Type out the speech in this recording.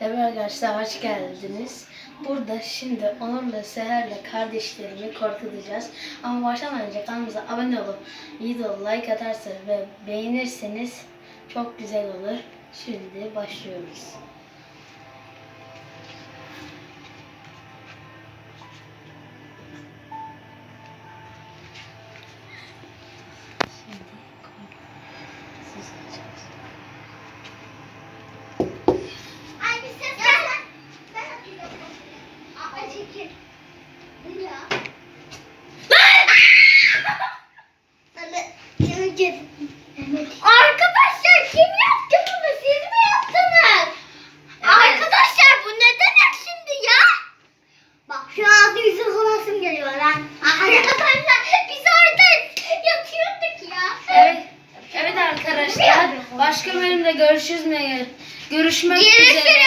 Evet arkadaşlar hoş geldiniz. Burada şimdi Onur'la Seher'le kardeşlerimi korkutacağız. Ama başlamadan önce kanalımıza abone olup video like atarsanız ve beğenirseniz çok güzel olur. Şimdi başlıyoruz. Çekil. Arkadaşlar kim yaptı bunu? Siz mi yaptınız? Evet. Arkadaşlar bu ne demek şimdi ya? Bak şu an yüzü kolasım geliyor lan. Arkadaşlar biz orada yatıyorduk ya. Evet, evet arkadaşlar. Başka bölümde görüşürüz mü? Görüşmek üzere.